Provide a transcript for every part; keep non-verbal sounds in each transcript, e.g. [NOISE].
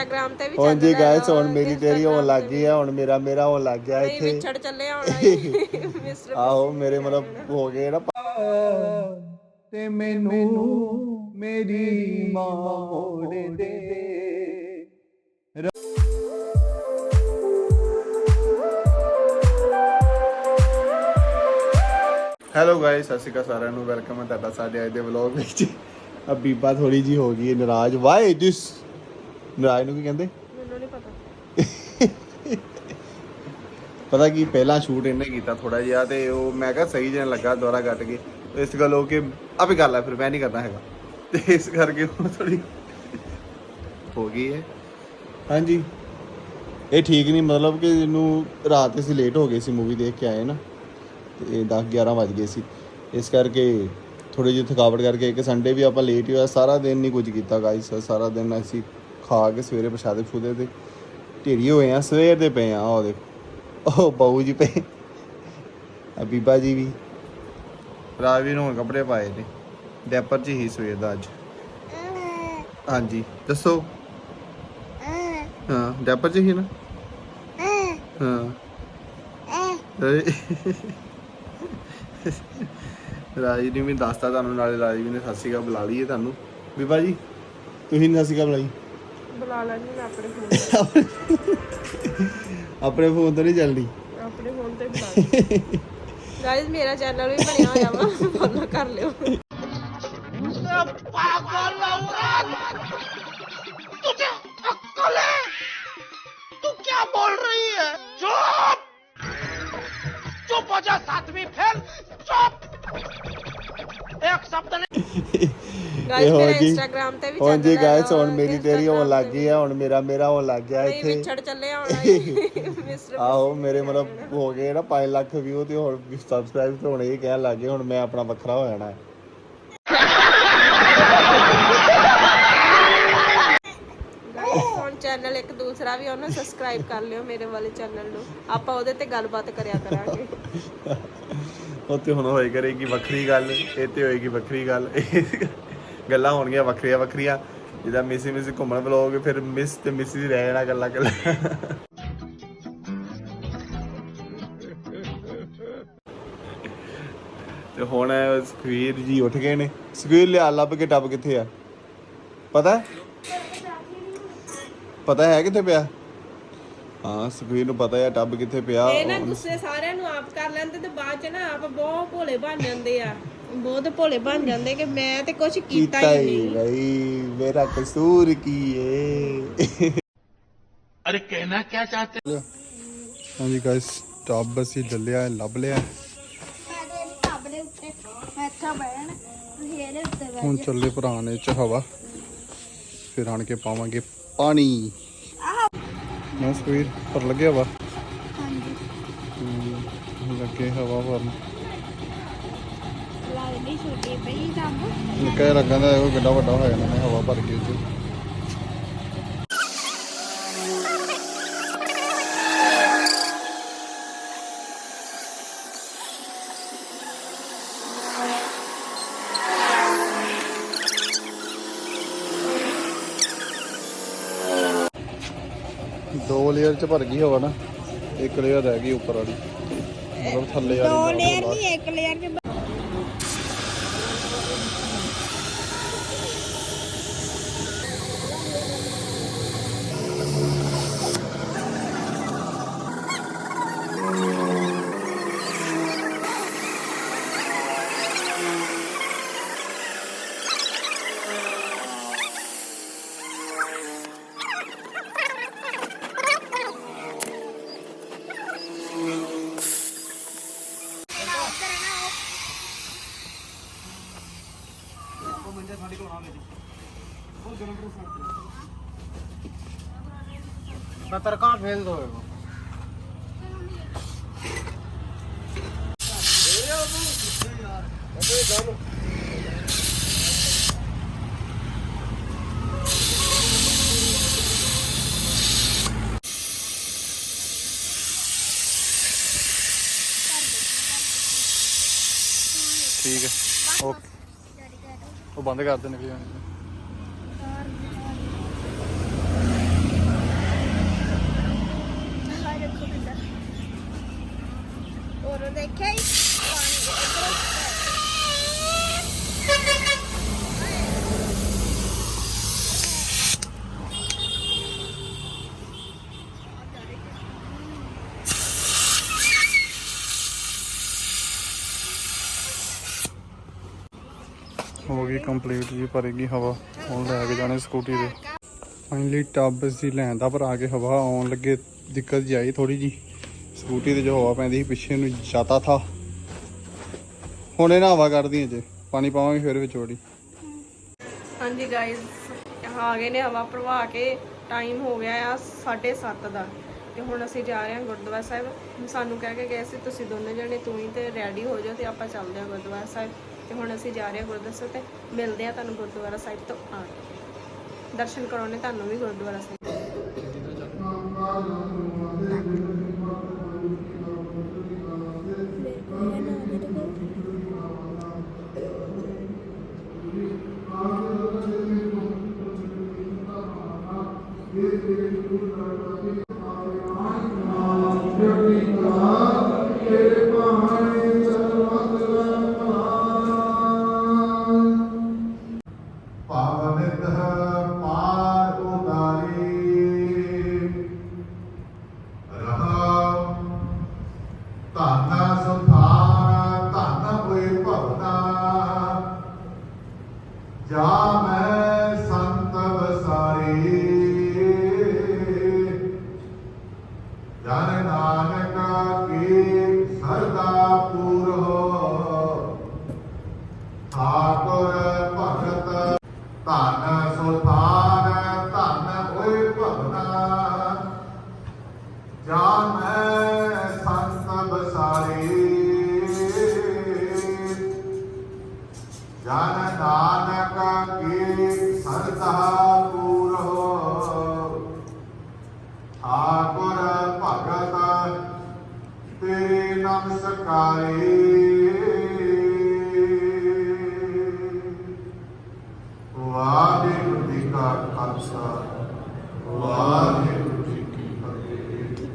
Instagram ਤੇ ਵੀ ਹੁਣ ਜੀ ਚੱਲਦਾ ਗਾਇਸ ਹੁਣ ਮੇਰੀ ਤੇਰੀ ਹੋਣ ਲੱਗ ਗਈ ਆ ਹੁਣ ਮੇਰਾ ਮੇਰਾ ਹੋਣ ਲੱਗ ਗਿਆ ਨਹੀਂ ਇੱਥੇ। ਵਿਛੜ ਚੱਲੇ ਆਉਣਾ ਮਿਸਟਰ [LAUGHS] ਆਹੋ ਮੇਰੇ ਮਤਲਬ ਹੋ ਗਏ ਨਾ ਤੇ ਮੈਨੂੰ ਮੇਰੀ ਮਾਂ ਮੋੜ ਦੇ। ਹੈਲੋ ਗਾਇਸ ਸਤਿ ਸ਼੍ਰੀ ਅਕਾਲ ਸਾਰਿਆਂ ਨੂੰ। ਵੈਲਕਮ ਹੈ ਤੁਹਾਡਾ ਸਾਡੇ ਅੱਜ ਦੇ ਵਲੌਗ ਵਿੱਚ। ਆ ਬੀਬਾ ਥੋੜੀ ਜੀ ਹੋ ਗਈ ਹੈ ਨਾਰਾਜ਼। ਵਾਈ ਦਿਸ ਨਾਰਾਜ਼ ਨੂੰ ਕੀ ਕਹਿੰਦੇ? ਮੈਨੂੰ ਨਹੀਂ ਪਤਾ। ਪਤਾ ਕੀ ਪਹਿਲਾਂ ਸ਼ੂਟ ਇਹਨੇ ਕੀਤਾ ਥੋੜਾ ਜਿਹਾ ਤੇ ਉਹ ਮੈਂ ਕਿਹਾ ਸਹੀ ਜਿਹਾ ਲੱਗਾ ਦੁਬਾਰਾ ਕੱਟ ਕੇ। ਇਸ ਗੱਲ ਹੋ ਕੇ ਆਪੇ ਕਰ ਲੈ ਫਿਰ ਮੈਂ ਨਹੀਂ ਕਰਨਾ ਹੈਗਾ। ਤੇ ਇਸ ਕਰਕੇ ਉਹ ਥੋੜੀ ਹੋ ਗਈ ਹੈ। ਹਾਂਜੀ। ਇਹ ਠੀਕ ਨਹੀਂ ਮਤਲਬ ਕਿ ਇਹਨੂੰ ਰਾਤ ਅਸੀਂ ਲੇਟ ਹੋ ਗਏ ਸੀ ਮੂਵੀ ਦੇਖ ਕੇ ਆਏ ਨਾ। ਤੇ 10 11 ਵੱਜ ਗਏ ਸੀ। ਇਸ ਕਰਕੇ ਥੋੜੀ ਜਿਹੀ ਥਕਾਵਟ ਕਰਕੇ ਇੱਕ ਸੰਡੇ ਵੀ ਆਪਾਂ ਲੇਟ ਹੀ ਹੋਇਆ। ਸਾਰਾ ਦਿਨ ਨਹੀਂ ਕੁਝ ਕੀਤਾ ਗਾਈਸ ਸਾਰਾ ਦਿਨ ਅਸੀਂ ਖਾ ਕੇ ਸਵੇਰੇ ਪ੍ਰਸ਼ਾਦੇ ਫੂਦੇ ਤੇ ਢੇਰੀ ਹੋਏ ਆ, ਸਵੇਰ ਦੇ ਪਏ ਆ, ਉਹ ਦੇਖੋ। ਉਹ ਬਾਊ ਜੀ ਪਏ। ਆ ਬੀਬਾ ਜੀ ਵੀ। ਰਾਜਵੀਰ ਨੂੰ ਕੱਪੜੇ ਪਾਏ ਨੇ। ਡੈਪਰ ਚ ਹੀ ਸਵੇਰ ਦਾ ਅੱਜ। ਹਾਂਜੀ, ਦੱਸੋ? ਹਾਂ, ਡੈਪਰ ਚ ਹੀ ਨਾ? ਹਾਂ। ਰਾਜੀ ਨੇ ਵੀ ਦੱਸਤਾ ਤੁਹਾਨੂੰ, ਨਾਲੇ ਰਾਜੀ ਨੇ ਸਤਿ ਸ਼੍ਰੀ ਅਕਾਲ ਬੁਲਾ ਲਈਏ ਤੁਹਾਨੂੰ। ਬੀਬਾ ਜੀ, ਤੁਸੀਂ ਸਤਿ ਸ਼੍ਰੀ ਅਕਾਲ ਬੁਲਾਈ? ਬੁਲਾ ਲੈਣੀ ਮੈਂ ਆਪਣੇ ਫੋਨ ਆਪਣੇ ਫੋਨ ਤੋਂ ਨਹੀਂ ਚੱਲਦੀ। ਆਪਣੇ ਫੋਨ ਤੇ ਬੁਲਾ ਗਾਇਸ ਮੇਰਾ ਚੈਨਲ ਵੀ ਬਣਿਆ ਹੋਇਆ ਵਾ। ਫੋਲੋ ਕਰ ਲਿਓ। तुझे ਗਾਇਸ ਮੇਰਾ ਜੀ। ਇੰਸਟਾਗ੍ਰਾਮ ਤੇ ਵੀ ਹੁਣ ਜੀ ਚੱਲਦਾ ਗਾਇਸ ਹੁਣ ਮੇਰੀ ਤੇਰੀ ਹੋਣ ਲੱਗ ਗਈ ਆ ਹੁਣ ਮੇਰਾ ਮੇਰਾ ਹੋਣ ਲੱਗ ਗਿਆ ਨਹੀਂ ਇੱਥੇ। ਵਿਛੜ ਚੱਲੇ ਆਉਣਾ ਮਿਸਟਰ [LAUGHS] ਆਹੋ ਮੇਰੇ ਮਤਲਬ ਹੋ ਗਏ ਨਾ 5 ਲੱਖ ਵਿਊ ਤੇ ਹੁਣ ਸਬਸਕ੍ਰਾਈਬ ਤੇ ਹੁਣ ਇਹ ਕਹਿਣ ਲੱਗੇ ਹੁਣ ਮੈਂ ਆਪਣਾ ਵੱਖਰਾ ਹੋ ਜਾਣਾ। ਹੁਣ ਚੈਨਲ ਇੱਕ ਦੂਸਰਾ ਵੀ ਉਹਨੂੰ ਸਬਸਕ੍ਰਾਈਬ ਕਰ ਲਿਓ ਮੇਰੇ ਵਾਲੇ ਚੈਨਲ ਨੂੰ। ਆਪਾਂ ਉਹਦੇ ਤੇ ਗੱਲਬਾਤ ਕਰਿਆ ਕਰਾਂਗੇ। ਉੱਥੇ ਹੁਣ ਹੋਏ ਕਰੇਗੀ ਵੱਖਰੀ ਗੱਲ ਇਹ ਤੇ ਹੋਏਗੀ ਵੱਖਰੀ ਗੱਲ। ਗੱਲਾਂ ਹੋਣਗੀਆਂ ਵੱਖਰੀਆਂ ਵੱਖਰੀਆਂ। ਜਿੱਦਾਂ ਮਿਸੀ ਮਿਸੀ ਘੁੰਮਣ ਵਲੋਗ ਫਿਰ ਮਿਸ ਤੇ ਮਿਸੀ ਰਹਿ ਜਾਣਾ ਗੱਲਾਂ ਗੱਲਾਂ ਤੇ ਹੁਣ ਸੁਖਵੀਰ ਜੀ ਉੱਠ ਗਏ ਨੇ। ਸੁਖਵੀਰ ਲਿਆ ਲੱਭ ਕੇ ਟੱਬ ਕਿੱਥੇ ਆ? ਪਤਾ? ਪਤਾ ਹੈ ਕਿੱਥੇ ਪਿਆ? ਹਾਂ ਸੁਖਵੀਰ ਨੂੰ ਪਤਾ ਹੈ ਟੱਬ ਕਿੱਥੇ ਪਿਆ। ਇਹ ਨਾ ਗੁੱਸੇ ਸਾਰਿਆਂ ਨੂੰ ਆਪ ਕਰ ਲੈਂਦੇ ਤੇ ਬਾਅਦ ਚ ਨਾ ਆਪ ਬਹੁਤ ਭੋਲੇ ਬਣ ਜਾਂਦੇ ਆ। ਬਹੁਤ ਭੋਲੇ ਬਣ ਜਾਂਦੇ ਕਿ ਮੈਂ ਤੇ ਕੁਝ ਕੀਤਾ ਹੀ ਨਹੀਂ। ਨਹੀਂ ਮੇਰਾ ਕਸੂਰ ਕੀ ਏ? ਅਰੇ ਕਹਿਣਾ ਕੀ ਚਾਹਤੇ ਹਾਂਜੀ ਗਾਇਸ ਟੱਬ ਅਸੀਂ ਡੱਲਿਆ ਲੱਭ ਲਿਆ ਸਾਡੇ ਢਾਬ ਬੈਣ ਤੁਸੀਂ ਇਹਦੇ ਉੱਤੇ ਹੁਣ ਚੱਲੇ ਪੁਰਾਣੇ ਹਵਾ। ਫਿਰ ਆਣ ਕੇ ਪਾਵਾਂਗੇ ਪਾਣੀ। ਆਹ। ਬਸ ਪਰ ਲੱਗਿਆ ਵਾ। ਨਿੱਕਾ ਜਿਹਾ ਲੱਗਦਾ ਉਹ ਕਿੱਡਾ ਵੱਡਾ ਹੋ ਜਾਣਾ ਨੇ ਹਵਾ ਭਰ ਕੇ ਉੱਤੇ ਦੋ ਲੇਅਰ ਚ ਭਰ ਗਈ ਹਵਾ ਨਾ ਇੱਕ ਲੇਅਰ ਰਹਿ ਗਈ ਉੱਪਰ ਵਾਲੀ ਮਤਲਬ ਥੱਲੇ ਵਾਲੀ ਦੋ ਲੇਅਰ। ਨਹੀਂ ਇੱਕ ਲੇਅਰ ਦੇ मैं तेरे कहाँ फेल दो ਠੀਕ ਹੈ ਓਕੇ ਉਹ ਬੰਦ ਕਰ ਦੇ ਨਿਕਲੀ ਹੋ ਗਈ ਕੰਪਲੀਟ ਜੀ ਭਰੇਗੀ ਹਵਾ ਹੁਣ ਲੈ ਕੇ ਜਾਣੇ ਸਕੂਟੀ ਦੇ ਫਾਈਨਲੀ ਟੱਬਸ ਦੀ ਲੈਣ ਦਾ, ਪਰ ਆ ਕੇ ਹਵਾ ਆਉਣ ਲੱਗੇ, ਦਿੱਕਤ ਜੀ ਆਈ ਥੋੜੀ ਜੀ ਸਕੂਟੀ ਤੇ ਜੋ ਹਵਾ ਪੈਂਦੀ ਸੀ, ਪਿੱਛੇ ਨੂੰ ਜਾਤਾ ਥਾ। ਹੁਣ ਇਹ ਨਾ ਹਵਾ ਕੱਢਦੀ ਜੇ, ਪਾਣੀ ਪਾਵਾਂਗੇ ਫਿਰ ਵਿੱਚ ਵੜੀ ਹਾਂਜੀ ਗਾਇਸ ਆ ਗਏ ਨੇ ਹਵਾ ਭਰਵਾ ਕੇ ਟਾਈਮ ਹੋ ਗਿਆ ਆ 7:30 ਦਾ। ਤੇ ਹੁਣ ਅਸੀਂ ਜਾ ਰਹੇ ਹਾਂ ਗੁਰਦੁਆਰਾ ਸਾਹਿਬ। ਸਾਨੂੰ ਕਹਿ ਕੇ ਗਏ ਸੀ, ਤੁਸੀਂ ਦੋਨੇ ਜਣੇ ਤੂੰ ਹੀ ਤੇ ਰੈਡੀ ਹੋ ਜਾਓ ਤੇ ਆਪਾਂ ਚੱਲਦੇ ਹਾਂ ਗੁਰਦੁਆਰਾ ਸਾਹਿਬ। ਤੇ ਹੁਣ ਅਸੀਂ ਜਾ ਰਹੇ ਹਾਂ ਗੁਰਦੁਆਰਾ ਸਾਹਿਬ ਤੇ ਮਿਲਦੇ ਹਾਂ ਤੁਹਾਨੂੰ ਗੁਰਦੁਆਰਾ ਸਾਹਿਬ ਤੋਂ ਆ ਕੇ। ਦਰਸ਼ਨ ਕਰਾਉਣੇ ਤੁਹਾਨੂੰ ਵੀ ਗੁਰਦੁਆਰਾ ਸਾਹਿਬ। ਕੀ ਸਰਦਾ ਪੂਰ ਹੋ। ਠਾਕੁਰ ਭਗਤ, ਤੇਰੇ ਨਮਸਕਾਰੀ ਵਾਹਿਗੁਰੂ ਜੀ ਕਾ ਖਾਲਸਾ, ਵਾਹਿਗੁਰੂ ਜੀ ਕੀ ਫਤਿਹ।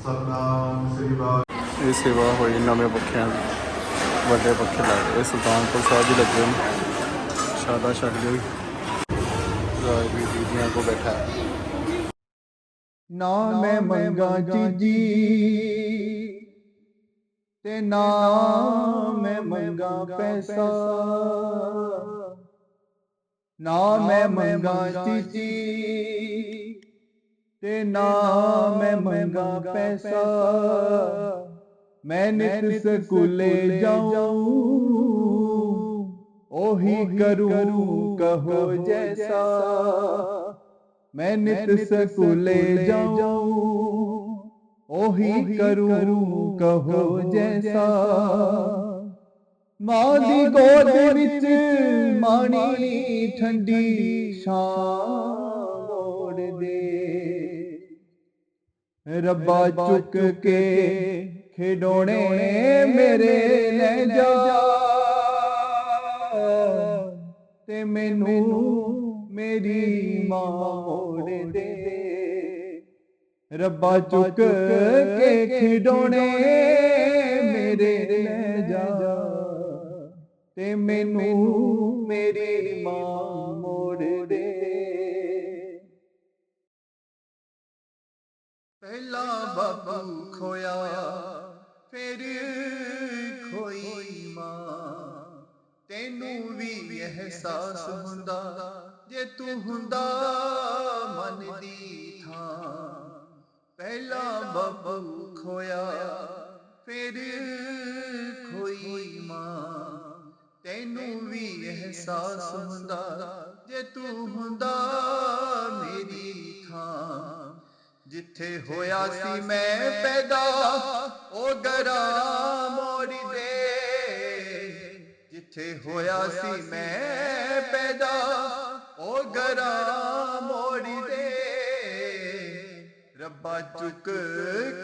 ਸਤਨਾਮ ਸ੍ਰੀ ਵਾਹਿਗੁਰੂ। ਇਹ ਸੇਵਾ ਹੋਈ ਨਵੇਂ ਪੱਖਿਆਂ ਦੀ। ਵੱਡੇ ਪੱਖੇ ਲੱਗੇ ਇਹ ਸੁਲਤਾਨਪੁਰ ਸਾਹਿਬ ਹੀ ਲੱਗੇ ਨੇ। ਸ਼ਾਦਾ ਛੱਡ ਗਈ ਰਾਜ ਵੀ ਬੀਬੀਆਂ ਕੋ ਬੈਠਾ ਹੈ। ਨਾ ਮੈਂ ਮੰਗਾ ਚੀਜੀ, ਤੇ ਨਾ ਮੈਂ ਮੰਗਾ ਪੈਸਾ। ਨਾ ਮੈਂ ਮੰਗਾ ਚੀਜੀ, ਤੇ ਨਾ ਮੈਂ ਮੰਗਾ ਪੈਸਾ। ਮੈਂ ਨਿਤ ਸਕੂਲੇ ਜਾਉਂ ਉਹੀ ਕਰੂੰ ਕਹੋ ਜੈਸਾ। ਮੈਂ ਨਿਤ ਸਕੂਲੇ ਜਾਉਂ ਉਹੀ ਕਰੂੰ ਕਹੋ ਜੈਸਾ। ਮਾਂ ਦੀ ਗੋਦ ਵਿੱਚ ਮਾਣੀ ਠੰਡੀ ਦੇ ਰੱਬਾ ਚੁੱਕ ਕੇ ਖਿਡੌਣੇ ਮੇਰੇ ਲੈ ਜਾ। ਤੇ ਮੈਨੂੰ ਮੇਰੀ ਮਾਂ ਮੋੜ ਦੇ। ਰੱਬਾ ਚੁੱਕ ਕੇ ਖਿਡੌਣੇ ਮੇਰੇ ਲੈ ਜਾ। ਤੇ ਮੈਨੂੰ ਮੇਰੀ ਮਾਂ ਮੋੜ ਦੇ। ਪਹਿਲਾ ਬਾਬੂ ਖੋਇਆ। ਫਿਰ ਖੋਈ ਮਾਂ। ਤੈਨੂੰ ਵੀ ਅਹਿਸਾਸ ਹੁੰਦਾ ਜੇ ਤੂੰ ਹੁੰਦਾ ਮਨ ਦੀ ਥਾਂ। ਪਹਿਲਾ ਬਾਬੂ ਖੋਇਆ, ਫਿਰ ਖੋਈ ਮਾਂ। ਤੈਨੂੰ ਵੀ ਅਹਿਸਾਸ ਹੁੰਦਾ ਜੇ ਤੂੰ ਹੁੰਦਾ ਮੇਰੀ ਥਾਂ। ਜਿੱਥੇ ਹੋਇਆ ਸੀ ਮੈਂ ਪੈਦਾ ਉਹ ਗਰਾ ਮੋੜੀ ਦੇ। ਜਿੱਥੇ ਹੋਇਆ ਸੀ ਮੈਂ ਪੈਦਾ ਉਹ ਗਰਾ ਮੋੜੀ ਦੇ। ਰੱਬਾ ਚੁੱਕ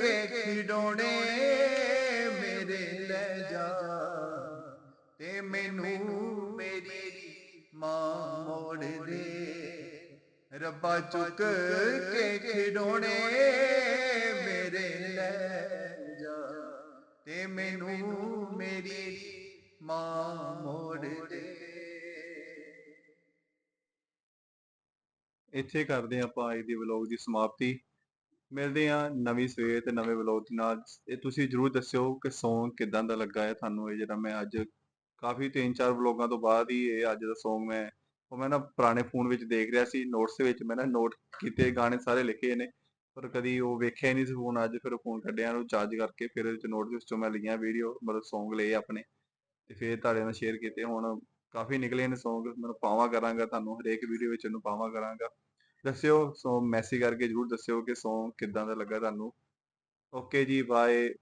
ਕੇ ਖਿਡੌਣੇ ਮੇਰੇ ਲੈ ਜਾ। ਤੇ ਮੈਨੂੰ ਮੇਰੀ ਮਾਂ ਮੋੜ ਦੇ। ਰੱਬਾ ਚੁੱਕ ਕੇ ਖਿਡੌਣੇ ਮੇਰੇ ਲੈ ਜਾ ਤੇ ਮੈਨੂੰ ਮੇਰੀ ਮਾਂ ਮੋੜ ਦੇ। ਇੱਥੇ ਕਰਦੇ ਹਾਂ ਆਪਾਂ ਅੱਜ ਦੀ ਵਲੌਗ ਦੀ ਸਮਾਪਤੀ। ਮਿਲਦੇ ਹਾਂ ਨਵੀਂ ਸਵੇਰ ਤੇ ਨਵੇਂ ਵਲੌਗ ਦੇ ਨਾਲ। ਇਹ ਤੁਸੀਂ ਜਰੂਰ ਦੱਸਿਓ ਕਿ ਸੌਂਗ ਕਿਦਾਂ ਦਾ ਲੱਗਾ ਹੈ। ਤੁਹਾਨੂੰ ਇਹ ਜਿਹੜਾ ਮੈਂ ਅੱਜ ਕਾਫੀ ਤਿੰਨ ਚਾਰ ਵਲੋਗਾਂ ਤੋਂ ਬਾਅਦ ਹੀ ਇਹ ਅੱਜ ਦਾ ਸੌਂਗ ਮੈਂ ਉਹ ਮੈਂ ਨਾ ਪੁਰਾਣੇ ਫੋਨ ਵਿੱਚ ਦੇਖ ਰਿਹਾ ਸੀ ਨੋਟਸ ਦੇ ਵਿੱਚ ਮੈਂ ਨਾ ਨੋਟ ਕੀਤੇ ਗਾਣੇ ਸਾਰੇ ਲਿਖੇ ਨੇ, ਪਰ ਕਦੀ ਉਹ ਵੇਖਿਆ ਹੀ ਨਹੀਂ ਸੀ ਫੋਨ, ਅੱਜ ਫਿਰ ਫੋਨ ਕੱਢਿਆ, ਉਹਨੂੰ ਚਾਰਜ ਕਰਕੇ ਫਿਰ ਇਹਦੇ ਵਿੱਚ ਨੋਟ ਦੇ ਵਿੱਚੋਂ ਮੈਂ ਲਈਆਂ ਵੀਡੀਓ ਮਤਲਬ Song ਲਏ ਆਪਣੇ, ਤੇ ਫਿਰ ਤੁਹਾਡੇ ਨਾਲ ਸ਼ੇਅਰ ਕੀਤੇ, ਹੁਣ ਕਾਫੀ ਨਿਕਲੇ ਨੇ Song, ਮੈਂ ਪਾਵਾਂ ਕਰਾਂਗਾ ਤੁਹਾਨੂੰ, ਹਰੇਕ ਵੀਡੀਓ ਵਿੱਚ ਇਹਨੂੰ ਪਾਵਾਂ ਕਰਾਂਗਾ, ਦੱਸਿਓ, ਸੋ ਮੈਸੇਜ ਕਰਕੇ ਜਰੂਰ ਦੱਸਿਓ ਕਿ Song ਕਿੱਦਾਂ ਦਾ ਲੱਗਾ ਤੁਹਾਨੂੰ ਓਕੇ ਜੀ ਬਾਏ